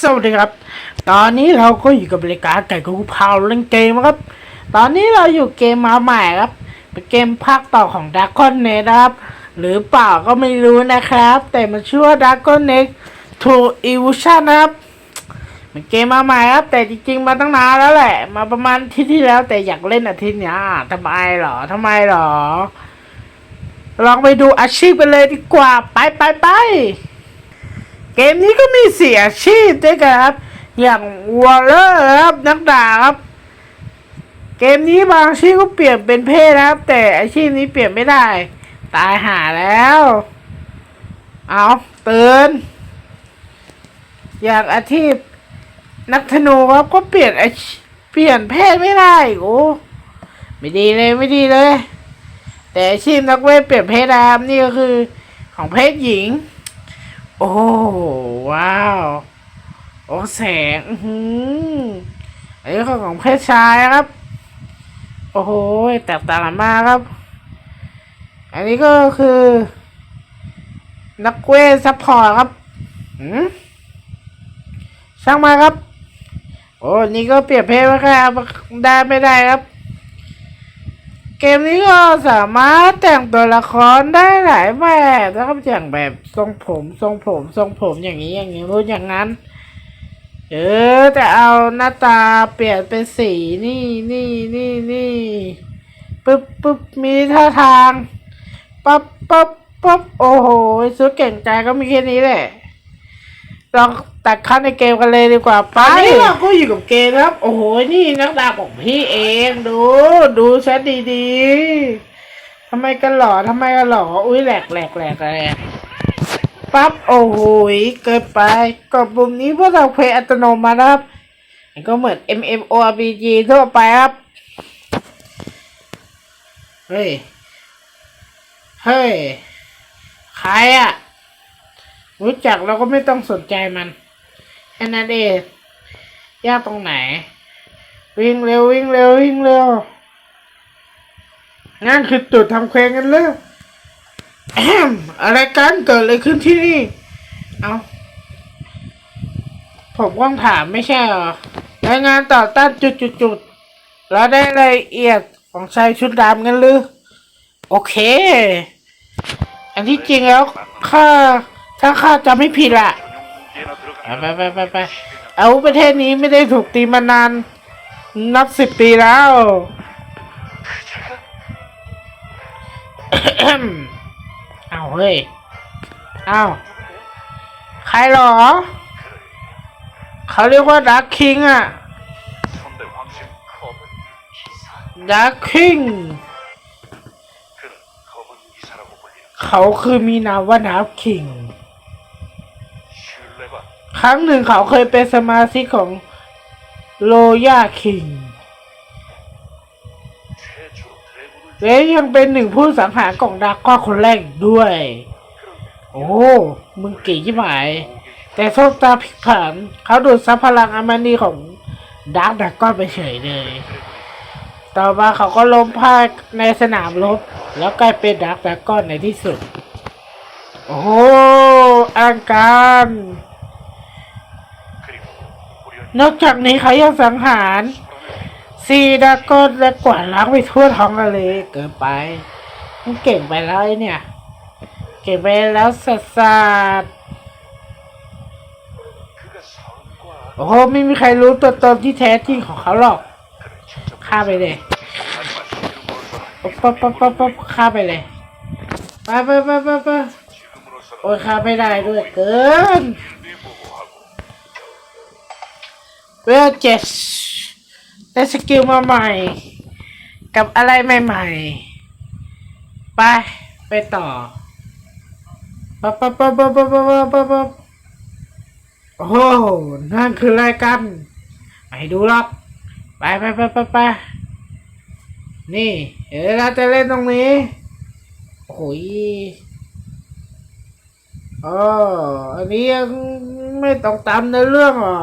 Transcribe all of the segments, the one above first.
สวัสดีครับ ตอนนี้เราก็อยู่กับรายการไก่กูพาเล่นเกมครับ ตอนนี้เราอยู่เกมมาใหม่ครับ เป็นเกมภาคต่อของ d r a g o n n e t นะครับ หรือเปล่าก็ไม่รู้นะครับ แต่มันชื่อว่า d r a g o n n e t True Evolution นะครับ เป็นเกมมาใหม่ครับ แต่จริงๆมาตั้งนานแล้วแหละ มาประมาณที่ที่แล้วแต่อยากเล่นอาทิตย์นี้ทำไมหรอทำไมหรอ ลองไปดูอาชีพกันเลยดีกว่า ไปไปไป เกมนี้ก็มีเสียชีพด้วยครับ อย่างวอลเลอร์ครับนักดาครับ เกมนี้บางอาชีพก็เปลี่ยนเป็นเพศนะครับ แต่อาชีพนี้เปลี่ยนไม่ได้ ตายหาแล้ว เอาเตือนอย่างอาชีพนักธนูครับก็เปลี่ยนเปลี่ยนเพศไม่ได้โอ้ไม่ดีเลยไม่ดีเลย แต่อาชีพนักเวทเปลี่ยนเพศนะครับนี่ก็คือของเพศหญิง โอ้ว้าว โอ้แสงอือันนี้ของของเพศชายครับ โอ้โหแตกต่างกันมากครับ อันนี้ก็คือ นักเวทซัพพอร์ตครับหืมช่างมาครับ โอ้นี่ก็เปลี่ยนเพศไม่ได้ครับได้ไม่ได้ครับ เกมนี้ก็สามารถแต่งตัวละครได้หลายแบบนะครับอย่างแบบทรงผมทรงผมทรงผมอย่างนี้อย่างนี้รู้อย่างนั้น เออแต่เอาหน้าตาเปลี่ยนเป็นสีนี่นี่นี่นี่ปึ๊บปึ๊บมีท่าทางปั๊บปั๊บปั๊บโอ้โหสุดเก่งใจก็มีแค่นี้แหละ ลองตัดขั้นในเกมกันเลยดีกว่าไปตอนนี้เราก็อยู่กับเกมครับ โอ้โห นี่นักดาบของพี่เองดู ดูซะดีๆทำไมกันหล่อทำไมกันหล่ออุ้ยแหลกแหลกแหลกแหลกปั๊บโอ้โหยเกินไปกดปุ่มนี้เพื่อเราเพลย์อัตโนมัติครับมันก็เหมือน MMORPG ทั่วไปครับ เฮ้ย เฮ้ย ใครอะ รู้จักเราก็ไม่ต้องสนใจมันแค่นั้นเองยากตรงไหน วิ่งเร็ววิ่งเร็ววิ่งเร็วงั้นคือจุดทำเพลงกันเลยอมอะไรกันเกิดอะไรขึ้นที่นี่ เอาผมว่างถามไม่ใช่เหรอรายงานต่อต้านจุดจุดจุดๆแล้วได้รายละเอียดของชายชุดดำกันหรือ โอเค อันที่จริงแล้วข้า ถ้าข้าจะไม่ผิดล่ะไปไปไปไปเอาประเทศนี้ไม่ได้ถูกตีมานาน นับสิบปีแล้ว เอาเฮ้ย เอาใครหรอ เขาเรียกว่าดักคิงอะดักคิง เขาคือมีนามว่าดักคิง ครั้งหนึ่งเขาเคยเป็นสมาชิกของโลย่าคิงและยังเป็นหนึ่งผู้สังหารกล่องดาก้อนคนแรกด้วย โอ้ มึงเก๋ยิ่งหมาย แต่โชคตาผิดผันเขาดูดซับพลังอามานีของดาร์กดาก้อนไปเฉยเลย ต่อมาเขาก็ล้มพ่ายในสนามรบ แล้วกลายเป็นดาร์กดาก้อนในที่สุด โอ้อังการ นอกจากนี้เขายังสังหารซีดาก้อนและกวาดล้างไปทั่วท้องทะเลเกินไปมันเก่งไปแล้วไอเนี่ย เก่งไปแล้วสัสสัโอ้โหไม่มีใครรู้ตัวตนที่แท้จริงของเขาหรอกฆ่าไปเลยปั๊บปั๊บปั๊บปฆ่าไปเลยไปไปไปไปไปโอ้ยฆ่าไม่ได้ด้วยเกิน เวลเจ็ดได้สกิลมาใหม่ กับอะไรใหม่ๆ ไป ไปต่อปั๊บปั๊บปั๊บปั๊บปั๊บปั๊บปั๊บปั๊บโอ้โหนั่นคืออะไรกันไม่ดูหรอกไปไปไปไปไปนี่ เดี๋ยวเราจะเล่นตรงนี้โอ้ยอ๋ออันนี้ยังไม่ต้องตามในเรื่องหรอ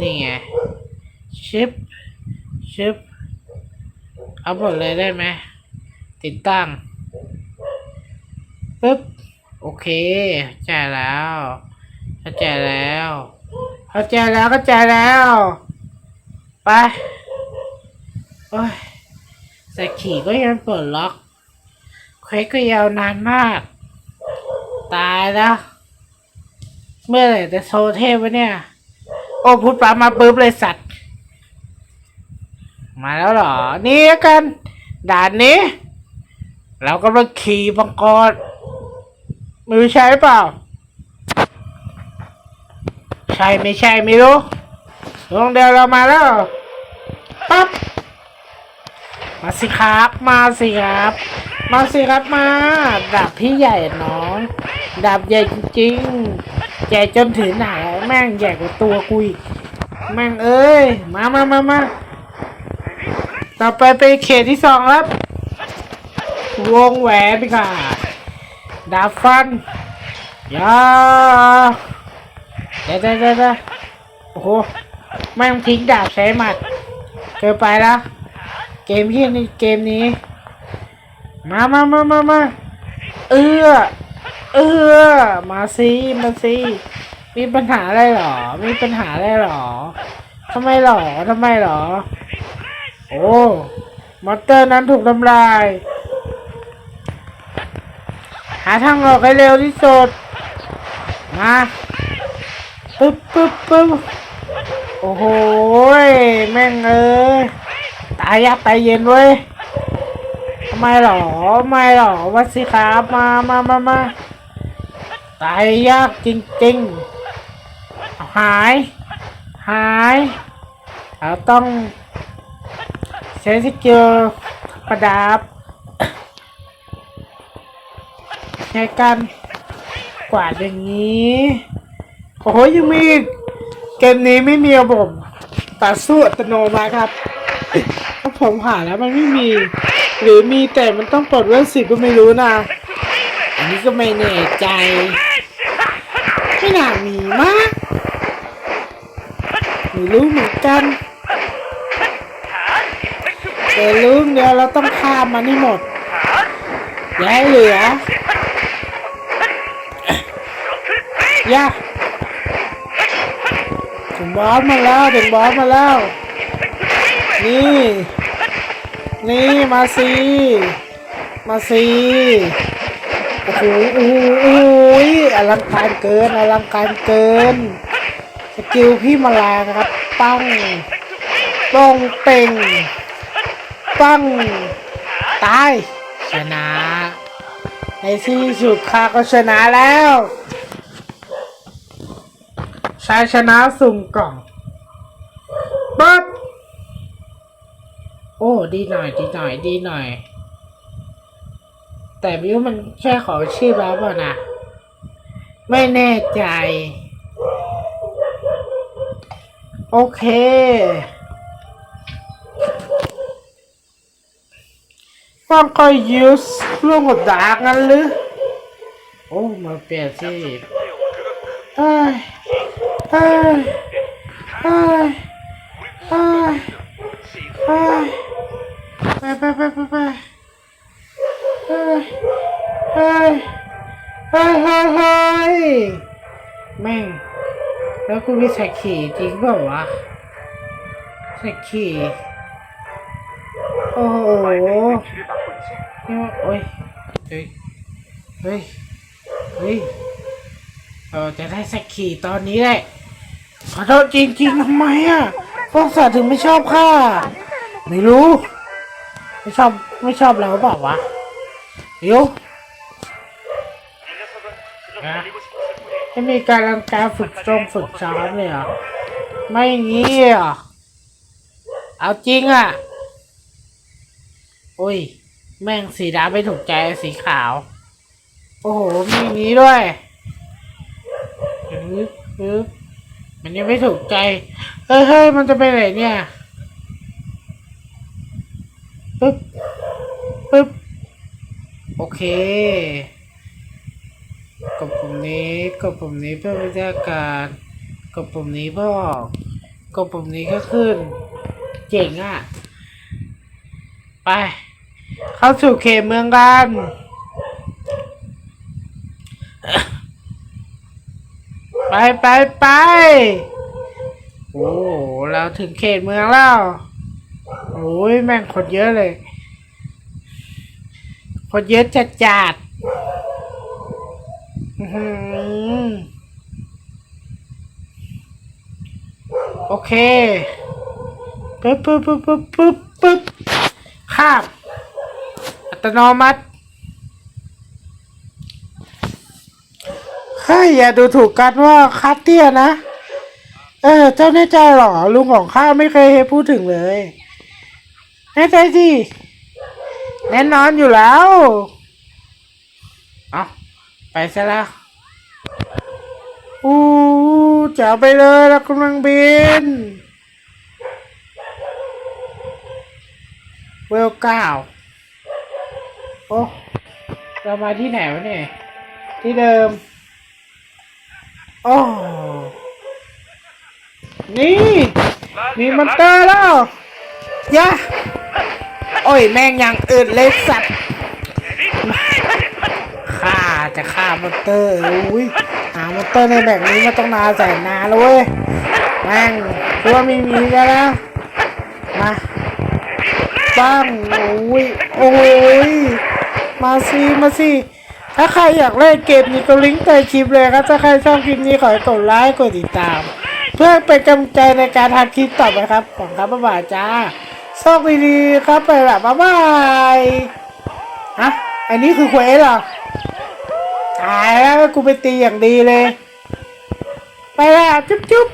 นี่ไง ชิป ชิป เอาหมดเลยได้ไหม ติดตั้ง ปึ๊บ โอเคเข้าใจแล้ว เข้าใจแล้ว เข้าใจแล้วเข้าใจแล้ว ไป โอ้ยแต่ขี่ก็ยังเปิดล็อก เควสก็ยาวนานมาก ตายแล้ว เมื่อไหร่จะโซเทพวะเนี่ย อ้พูดปั๊บมาปุ๊บเลยสัตว์ มาแล้วเหรอ นี่กัน ด่านนี้ เรากำลังขี่บังกรมือใช่เปล่า ใช่ไม่ใช่ไม่รู้ลงเดียวเรามาแล้วปั๊บมาสิครับ มาสิครับ มาสิครับมาดาบพี่ใหญ่น้องดาบใหญ่จริงๆ ใหญ่จนถึงไหนแม่งใหญ่กว่าตัวกุยแม่งเอ้ย มามามามาต่อไปเป็นเขตที่สองครับ วงแหวนดีกว่าดาบฟันยาเดี๋ยวเดี๋ยวเดี๋ยวเดี๋ยวโอ้โหแม่งทิ้งดาบใช้หมัดเกินไปแล้วเกมที่นี่เกมนี้ มามามามามาเอื้อ เออ มาสิมาสิมีปัญหาอะไรหรอ มีปัญหาอะไรหรอทำไมหรอทำไมหรอ โอ้มอเตอร์นั้นถูกทำลาย หาทางออกให้เร็วที่สุด มาปึ๊บปึ๊บปึ๊บโอ้โหแม่งเอ้ยตายยากตายเย็นเว้ย ไมหรอไม่หรอวัดสิครับมามามามาตายยากจริงๆ หาย หายเราต้องใช้สกิลประดับในการกวาดอย่างนี้ โอ้โหยังมีเกมนี้ไม่มีระบบตัดสู้อัตโนมัติครับถ้าผมหาแล้วมันไม่มี หรือมีแต่มันต้องปลดเวลสิบก็ไม่รู้นะ อันนี้ก็ไม่แน่ใจไม่น่ามีมากไม่รู้เหมือนกันแต่รู้เดียวเราต้องข้ามมันให้หมดอย่าให้เหลือย่าถึงบอสมาแล้วถึงบอสมาแล้ว นี่ นี่มาสิมาสิโอ้โหโอ้โหโอ้โหอลังการเกินอลังการเกิน สกิลพี่มาแรงนะครับ ปังป้องเป่ง ปัง ตาย ชนะ ในที่สุดข้าก็ชนะแล้วชายชนะสุ่มกล่องปั๊บ อ้ดีหน่อยดีหน่อยดีหน่อย แต่วิวมันแค่ขอชื่อแล้วเปล่านะไม่แน่ใจ โอเคฟังก็ยูสเรื่องกับดาร์กงั้นหรือ โอ้มาเปลี่ยนสิเฮ้ยเฮ้ยเฮ้ยเฮ้ยเฮ้ย ไปไปไปไปไปเฮ้ยเฮ้ยเฮ้ยเฮ้ยแม่ง แล้วกูมีใส่ขี่จริงเปล่าวะใส่ขี่โอ้โหโอ้ยเฮ้ย เฮ้ย เฮ้ย เออจะได้สักขี่ตอนนี้แหละขอโทษจริงๆทำไมอะพวกสัตว์ถึงไม่ชอบข้าไม่รู้ ไม่ชอบไม่ชอบเราเปล่าวะเดี๋ยวนะไม่มีการรังการฝึกตรงฝึกซ้อมเลยเหรอไม่อย่างงี้เหรอเอาจริงอะโอ้ย แม่งสีดำไม่ถูกใจสีขาว โอ้โห มีอย่างนี้ด้วยอื้อปึ๊บมันยังไม่ถูกใจ เฮ้ยเฮ้ยมันจะไปไหนเนี่ย ปึ๊บปึ๊บโอเคกดปุ่มนี้กดปุ่มนี้เพื่อวิทยาการกดปุ่มนี้เพื่อออกกดปุ่มนี้ก็ขึ้น เจ๋งอะ ไป เข้าสู่เขตเมืองกันไปไปไป โอ้โหเราถึงเขตเมืองแล้ว โอ้ยแม่งคนเยอะเลย คนเยอะจัดจัดๆอื้อหือโอเคปึ๊บปึ๊บปึ๊บปึ๊บปึ๊บปึ๊บข้ามอัตโนมัติเฮ้ยอย่าดูถูกกันว่าคัดเตี้ยนะ เออ เจ้าแน่ใจหรอลุงของข้าไม่เคยพูดถึงเลย แน่ใจสิแน่นอนอยู่แล้วเอาไปซะแล้วอู้จะไปเลยแล้วกำลังบินเวลเก้าโอ้เรามาที่ไหนวะเนี่ย ที่เดิม โอ้นี่ มีมอนเตอร์แล้วยะ โอ้ยแม่งยังอึดเลยสัตว์ข้าจะฆ่ามอนเตอร์อุ้ยหามอนเตอร์ในแบบนี้มาต้องนานแสนนานแล้วเว้ยแม่งคือว่ามีมีกันแล้วมาบ้างโอ้ยโอ้ยมาสิมาสิถ้าใครอยากเล่นเกมนี้ก็ลิงก์ใต้คลิปเลยครับ ถ้าใครชอบคลิปนี้ขอให้กดไลค์กดติดตาม เพื่อเป็นกำลังใจในการทำคลิปต่อไปครับ ขอบคุณครับบ๊ายบายจ้า ชคดีๆครับไปละบ๊ายบายฮะอันนี้คือเควสเหรอตายแล้วกูไปตีอย่างดีเลย ไปละจุ๊บจุ๊บ